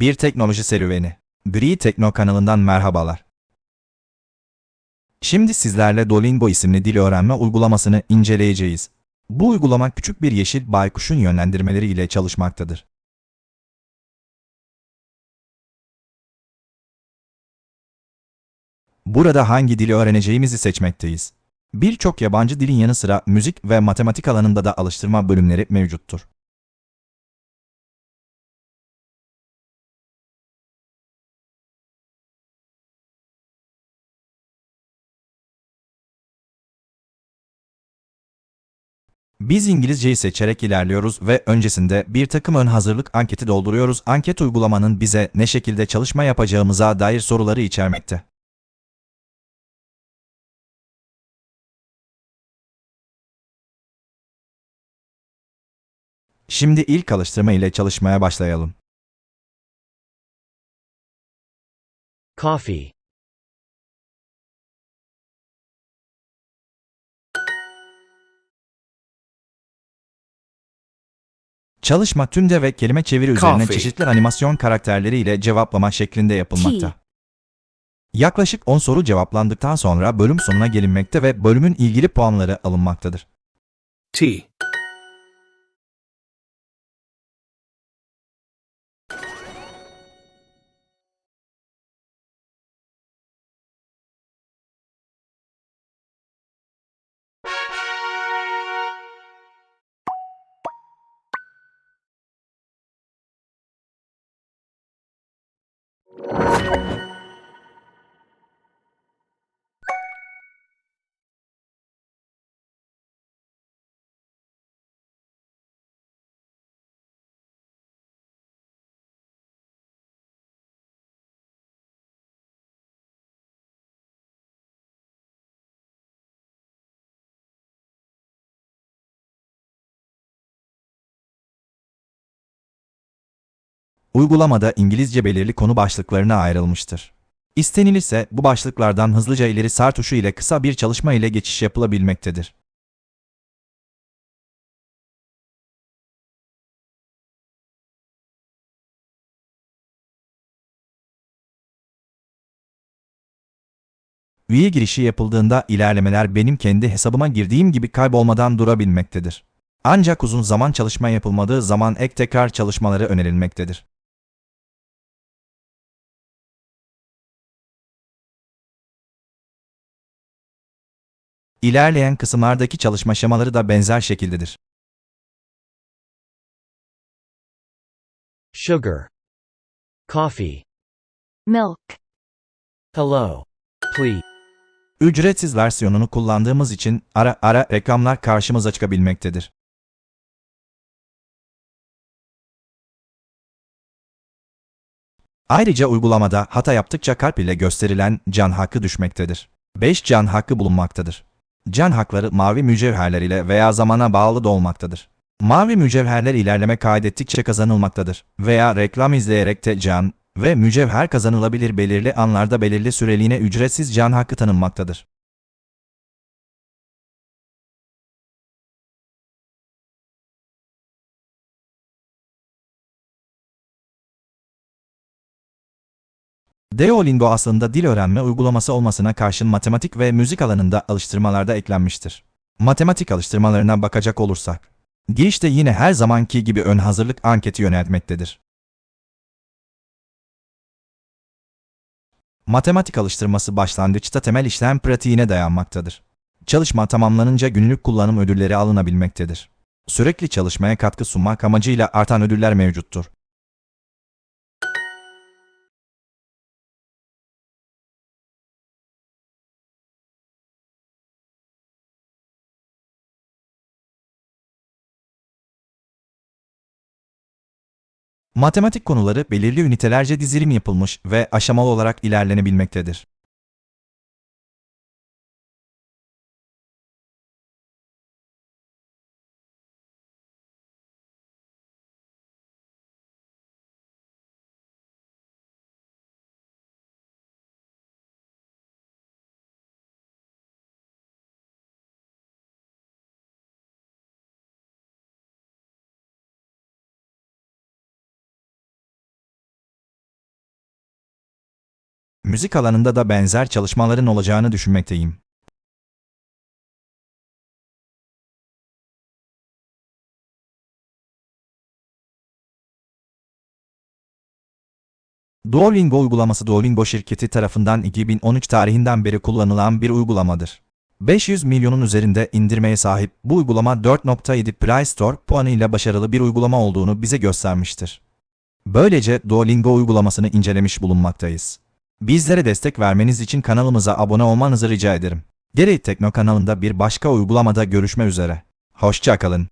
Bir teknoloji serüveni. Gri Tekno kanalından merhabalar. Şimdi sizlerle Duolingo isimli dil öğrenme uygulamasını inceleyeceğiz. Bu uygulama küçük bir yeşil baykuşun yönlendirmeleri ile çalışmaktadır. Burada hangi dili öğreneceğimizi seçmekteyiz. Birçok yabancı dilin yanı sıra müzik ve matematik alanında da alıştırma bölümleri mevcuttur. Biz İngilizceyi seçerek ilerliyoruz ve öncesinde bir takım ön hazırlık anketi dolduruyoruz. Anket uygulamanın bize ne şekilde çalışma yapacağımıza dair soruları içermekte. Şimdi ilk alıştırma ile çalışmaya başlayalım. Coffee. Çalışma tümde ve kelime çeviri üzerine Coffee. çeşitli animasyon karakterleri ile cevaplama şeklinde yapılmakta. Yaklaşık 10 soru cevaplandıktan sonra bölüm sonuna gelinmekte ve bölümün ilgili puanları alınmaktadır. Tea. Uygulamada İngilizce belirli konu başlıklarına ayrılmıştır. İstenilirse bu başlıklardan hızlıca ileri sar tuşu ile kısa bir çalışma ile geçiş yapılabilmektedir. Üye girişi yapıldığında ilerlemeler benim kendi hesabıma girdiğim gibi kaybolmadan durabilmektedir. Ancak uzun zaman çalışma yapılmadığı zaman ek tekrar çalışmaları önerilmektedir. İlerleyen kısımlardaki çalışma şemaları da benzer şekildedir. Sugar. Coffee. milk, Hello. Please. Ücretsiz versiyonunu kullandığımız için ara ara reklamlar karşımıza çıkabilmektedir. Ayrıca uygulamada hata yaptıkça kalp ile gösterilen can hakkı düşmektedir. 5 can hakkı bulunmaktadır. Can hakları mavi mücevherler ile veya zamana bağlı da olmaktadır. Mavi mücevherler ilerleme kaydettikçe kazanılmaktadır veya reklam izleyerek de can ve mücevher kazanılabilir belirli anlarda belirli süreliğine ücretsiz can hakkı tanınmaktadır. Duolingo aslında dil öğrenme uygulaması olmasına karşın matematik ve müzik alanında alıştırmalarda eklenmiştir. Matematik alıştırmalarına bakacak olursak, girişte yine her zamanki gibi ön hazırlık anketi yöneltmektedir. Matematik alıştırması başlangıçta temel işlem pratiğine dayanmaktadır. Çalışma tamamlanınca günlük kullanım ödülleri alınabilmektedir. Sürekli çalışmaya katkı sunmak amacıyla artan ödüller mevcuttur. Matematik konuları belirli ünitelerce dizilim yapılmış ve aşamalı olarak ilerlenebilmektedir. Müzik alanında da benzer çalışmaların olacağını düşünmekteyim. Duolingo uygulaması Duolingo şirketi tarafından 2013 tarihinden beri kullanılan bir uygulamadır. 500 milyonun üzerinde indirmeye sahip bu uygulama 4.7 Play Store puanıyla başarılı bir uygulama olduğunu bize göstermiştir. Böylece Duolingo uygulamasını incelemiş bulunmaktayız. Bizlere destek vermeniz için kanalımıza abone olmanızı rica ederim. Geri Tekno kanalında bir başka uygulamada görüşme üzere. Hoşçakalın.